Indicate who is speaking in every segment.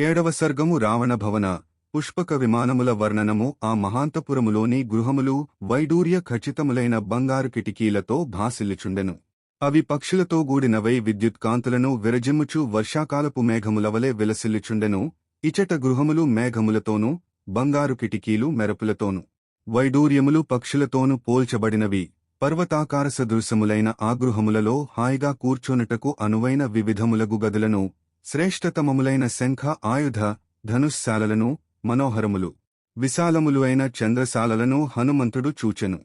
Speaker 1: ఏడవ సర్గము రావణ భవన పుష్పక విమానముల వర్ణనము ఆ మహాంతపురములోని గృహములు వైడూర్య ఖచ్చితములైన బంగారు కిటికీలతో భాసిల్లుచుండెను. అవి పక్షులతో గూడినవై విద్యుత్కాంతులను విరజిమ్ముచు వర్షాకాలపు మేఘములవలే విలసిల్లుచుండెను. ఇచట గృహములు మేఘములతోనూ బంగారు కిటికీలు మెరపులతోనూ. వైడూర్యములు పక్షులతోనూ పోల్చబడినవి. పర్వతాకార సదృశములైన ఆ గృహములలో హాయిగా కూర్చొనుటకు అనువైన వివిధములగు గదులను శ్రేష్టతమములైన శంఖ ఆయుధ ధనుశ్శాలలను మనోహరములు. విశాలములు అయిన చంద్రశాలలను హనుమంతుడు చూచెను.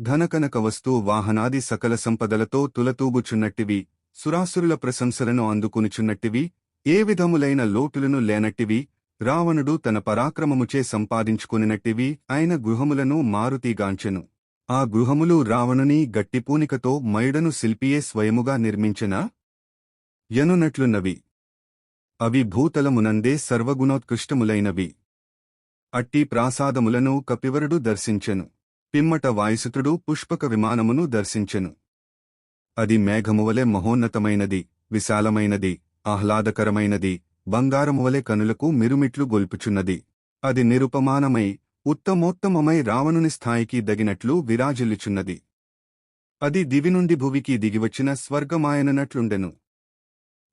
Speaker 1: ధనకనక వస్తు వాహనాది సకల సంపదలతో తులతూగుచున్నట్టివి. సురాసురుల ప్రశంసలను అందుకునుచున్నట్టివి. ఏ విధములైన లోటులను లేనట్టివి. రావణుడు తన పరాక్రమముచే సంపాదించుకునినట్టివి. ఆయన గృహములను మారుతీగాంచెను. ఆ గృహములు రావణుని గట్టిపూనికతో మైడను శిల్పియే స్వయముగా నిర్మించెనా? ఎనునట్లున్నవి. అవి భూతలమునందే సర్వగుణోత్కృష్టములైనవి. అట్టి ప్రాసాదములను కపివరుడు దర్శించెను. పిమ్మట వాయుసుతుడు పుష్పక విమానమును దర్శించెను. అది మేఘమువలె మహోన్నతమైనది విశాలమైనది ఆహ్లాదకరమైనది బంగారమువలె కనులకు మిరుమిట్లు గొల్పుచున్నది. అది నిరుపమానమై ఉత్తమోత్తమమై రావణుని స్థాయికి దగినట్లు విరాజిల్లుచున్నది. అది దివి నుండి భువికి దిగివచ్చిన స్వర్గమాయననట్లుండెను.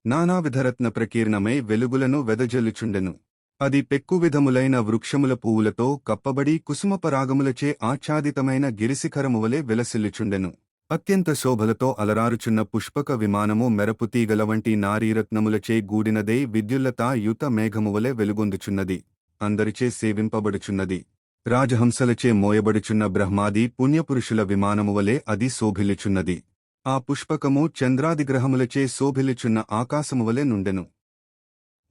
Speaker 1: నానావిధరత్న ప్రకీర్ణమై వెలుగులను వెదజల్లుచుండెను. అది పెక్కువిధములైన వృక్షముల పువ్వులతో కప్పబడి కుసుమపరాగములచే ఆచ్ఛాదితమైన గిరిశిఖరమువలే విలసిల్లుచుండెను. అత్యంత శోభలతో అలరారుచున్న పుష్పక విమానము మెరపుతీగల వంటి నారీరత్నములచే గూడినదే విద్యుల్లతా యుత మేఘమువలే వెలుగొందుచున్నది. అందరిచే సేవింపబడుచున్నది. రాజహంసలచే మోయబడుచున్న బ్రహ్మాది పుణ్యపురుషుల విమానమువలే అది శోభిల్లుచున్నది. ఆ పుష్పకము చంద్రాదిగ్రహములచే శోభిల్లుచున్న ఆకాశమువలె నుండెను.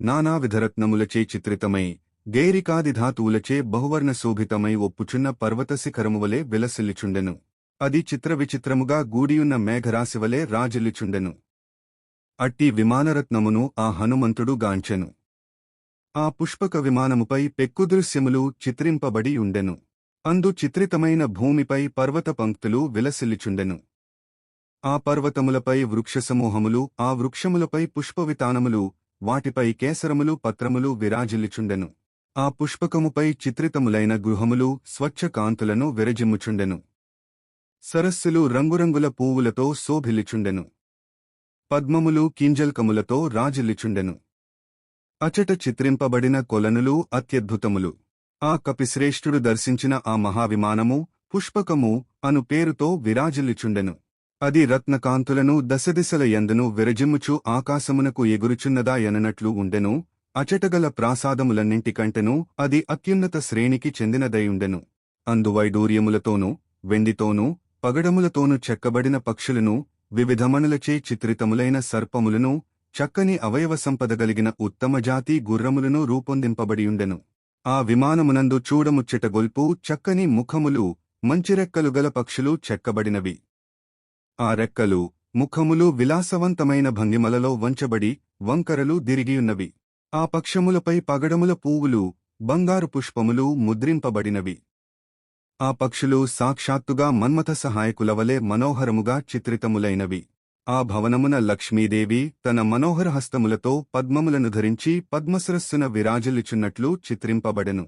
Speaker 1: నానావిధరత్నములచే చిత్రితమై గైరికాదిధాతువులచే బహువర్ణ శోభితమై ఒప్పుచున్న పర్వతశిఖరమువలే విలసిల్లిచుండెను. అది చిత్రవిచిత్రముగా గూడియున్న మేఘరాశివలే రాజిల్లిచుండెను. అట్టి విమానరత్నమును ఆ హనుమంతుడు గాంచెను. ఆ పుష్పక విమానముపై పెక్కుదృశ్యములు చిత్రింపబడి ఉండెను. అందు చిత్రితమైన భూమిపై పర్వత పంక్తులు విలసిల్లిచుండెను. ఆ పర్వతములపై వృక్షసమూహములు ఆ వృక్షములపై పుష్పవితానములు వాటిపై కేసరములు పత్రములు విరాజిల్లుచుండెను. ఆ పుష్పకముపై చిత్రితములైన గృహములు స్వచ్ఛ కాంతులను విరజిమ్ముచుండెను. సరస్సులు రంగురంగుల పూవులతో శోభిల్లిచుండెను. పద్మములు కింజల్కములతో రాజిల్లిచుండెను. అచట చిత్రింపబడిన కొలనులు అత్యద్భుతములు. ఆ కపిశ్రేష్ఠుడు దర్శించిన ఆ మహావిమానము పుష్పకము అను పేరుతో విరాజిల్లుచుండెను. అది రత్నకాంతులను దశదిశల యందును విరజిమ్ముచు ఆకాశమునకు ఎగురుచున్నదా ఎననట్లు ఉండెను అచటగల ప్రాసాదములన్నింటికంటెను అది అత్యున్నత శ్రేణికి చెందినదయుండెను. అందువైడూర్యములతోనూ వెండితోనూ పగడములతోనూ చెక్కబడిన పక్షులను వివిధమణులచే చిత్రితములైన సర్పములను చక్కని అవయవ సంపదగలిగిన ఉత్తమజాతి గుర్రములను రూపొందింపబడియుండెను. ఆ విమానమునందు చూడముచ్చటగొల్పు చక్కని ముఖములు మంచిరెక్కలు గల పక్షులు చెక్కబడినవి. ఆ రెక్కలు ముఖములు విలాసవంతమైన భంగిమలలో వంచబడి వంకరలు దిరిగియున్నవి ఆ పక్షములపై పగడముల పూవులు బంగారు పుష్పములు ముద్రింపబడినవి. ఆ పక్షులు సాక్షాత్తుగా మన్మథ సహాయకులవలే మనోహరముగా చిత్రితములైనవి. ఆ భవనమున లక్ష్మీదేవి తన మనోహర హస్తములతో పద్మములను ధరించి పద్మసరస్సున విరాజిల్లుచున్నట్లు చిత్రింపబడెను.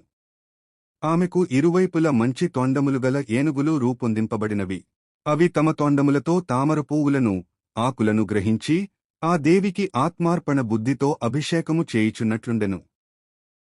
Speaker 1: ఆమెకు ఇరువైపుల మంచి తొండములుగల ఏనుగులు రూపొందింపబడినవి. అవి తమ తొండములతో తామర పువ్వులను ఆకులను గ్రహించి ఆ దేవికి ఆత్మార్పణ బుద్ధితో అభిషేకము చేయుచున్నట్లుండెను.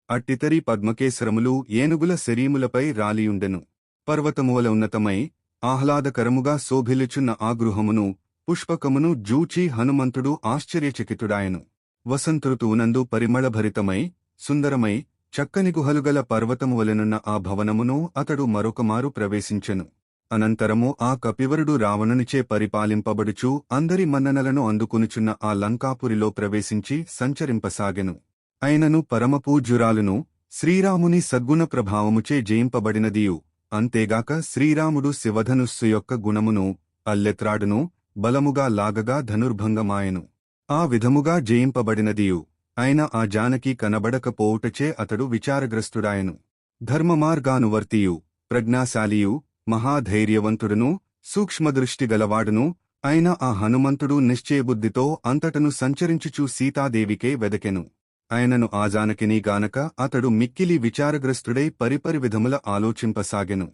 Speaker 1: అట్టితరి పద్మకేశ్వరములు ఏనుగుల శరీములపై రాలియుండెను. పర్వతమువల ఉన్నతమై ఆహ్లాదకరముగా శోభిలుచున్న ఆ గృహమును పుష్పకమును జూచి హనుమంతుడు ఆశ్చర్యచకితుడాయను. వసంతృతువునందు పరిమళభరితమై సుందరమై చక్కని గుహలుగల పర్వతమువలనున్న ఆ భవనమును అతడు మరొకమారు ప్రవేశించెను. అనంతరము ఆ కపివరుడు రావణునిచే పరిపాలింపబడుచు అందరి మన్ననలను అందుకునుచున్న ఆ లంకాపురిలో ప్రవేశించి సంచరింపసాగెను. అయినను పరమపూజ్యురాలును శ్రీరాముని సద్గుణ ప్రభావముచే జయింపబడినదియు. అంతేగాక శ్రీరాముడు శివధనుస్సు యొక్క గుణమును అల్లెత్రాడును బలముగా లాగగా ధనుర్భంగమాయెను. ఆ విధముగా జయింపబడినదియు. అయిన ఆ జానకి కనబడకపోవుటచే అతడు విచారగ్రస్తుడాయను. ధర్మమార్గానువర్తియు ప్రజ్ఞాశాలియు మహాధైర్యవంతుడును సూక్ష్మదృష్టి గలవాడును అయిన ఆ హనుమంతుడు నిశ్చయబుద్ధితో అంతటను సంచరించుచూ సీతాదేవికే వెదకెను. ఆయనను ఆజానకిని గానక అతడు మిక్కిలి విచారగ్రస్తుడై పరిపరి విధముల ఆలోచింపసాగెను.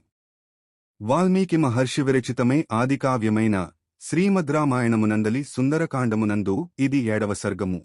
Speaker 1: వాల్మీకి మహర్షి విరచితమై ఆదికావ్యమైన శ్రీమద్రామాయణమునందలి సుందరకాండమునందు ఇది ఏడవ సర్గము.